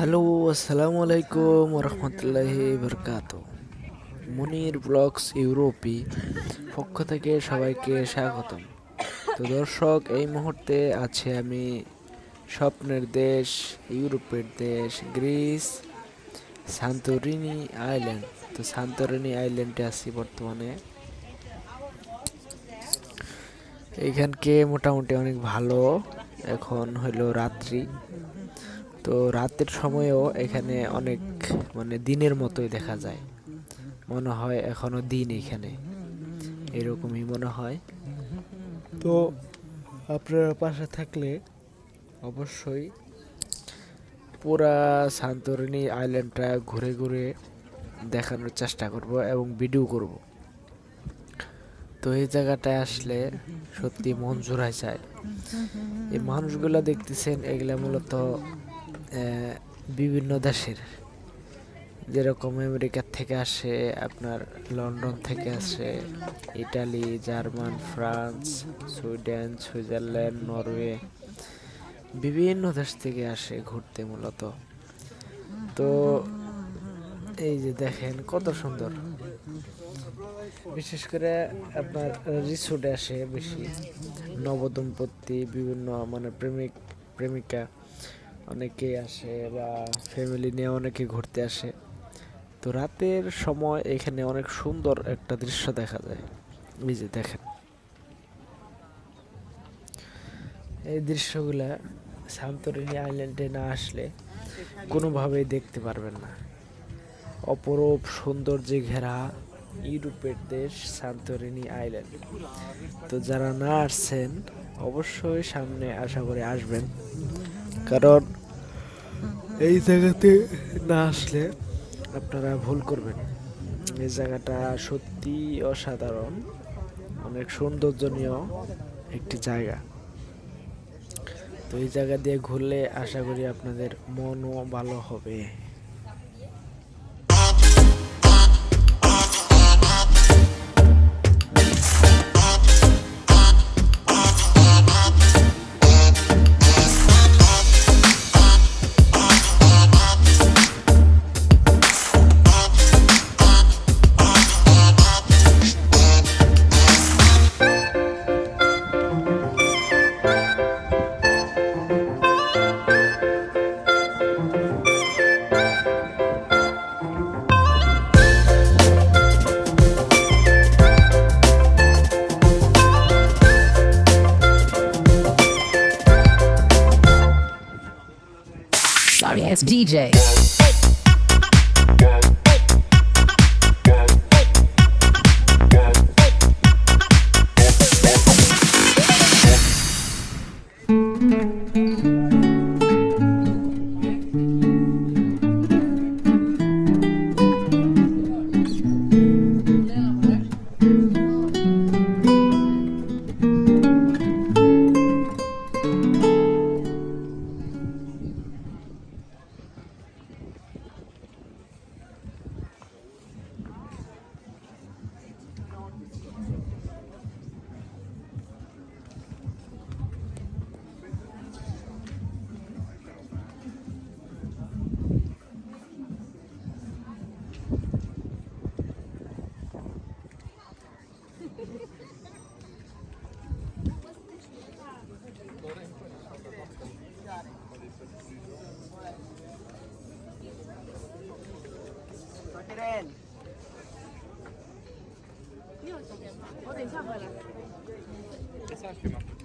Hello, আসসালামু আলাইকুম রহমতুল্লাহি বরকাত। মুনির ব্লগস ইউরোপি পক্ষ থেকে সবাইকে স্বাগতম। তো দর্শক, এই মুহূর্তে আছে আমি স্বপ্নের দেশ, ইউরোপের দেশ, গ্রিস, সান্তরিনি আইল্যান্ড। তো সান্তরিনি আইল্যান্ডে আছি বর্তমানে। এইখানকে মোটামুটি অনেক ভালো। এখন হইল রাত্রি। তো রাতের সময়ও এখানে অনেক মানে দিনের মতোই দেখা যায়। মনে হয় এখনও দিন এখানে। এরকমই মনে হয়। তো আপনারা পাশে থাকলে অবশ্যই পুরা সান্তরিনী আইল্যান্ডটা ঘুরে ঘুরে দেখানোর চেষ্টা করব এবং ভিডিও করব। তো এই জায়গাটায় আসলে সত্যি মন জোড়ায় যায়। এই মানুষগুলা দেখতেছেন এগুলা মূলত বিভিন্ন দেশের। যেরকম আমেরিকার থেকে আসে, আপনার লন্ডন থেকে আসে, Italy, German, France, Sweden, Switzerland, Norway, বিভিন্ন দেশ থেকে আসে ঘুরতে মূলত। তো এই যে দেখেন কত সুন্দর। বিশেষ করে আপনার রিসোর্টে আসে বেশি। নবদম্পতি, বিভিন্ন মানে প্রেমিক, প্রেমিকা। অনেকে আসে বা ফ্যামিলি নিয়ে অনেকে ঘুরতে আসে। তো রাতের সময় এখানে অনেক সুন্দর একটা দৃশ্য দেখা যায়। যে দেখেন। এই দৃশ্যগুলা সান্তরিনী আইল্যান্ডে না আসলে কোনোভাবেই দেখতে পারবেন না। অপরূপ সৌন্দর্যে ঘেরা ইউরোপের দেশ সান্তরিনী আইল্যান্ড তো যারা না আসছেন, অবশ্যই সামনে আশা করে আসবেন। কারণ এই জায়গাতে না আসলে আপনারা ভুল করবেন। এই জায়গাটা সত্যি অসাধারণ, অনেক সৌন্দর্যনীয় একটি জায়গা। তো এই জায়গা দিয়ে ঘুরলে আশা করি আপনাদের মনও ভালো হবে। Sorry ass DJ. Miren. No, no,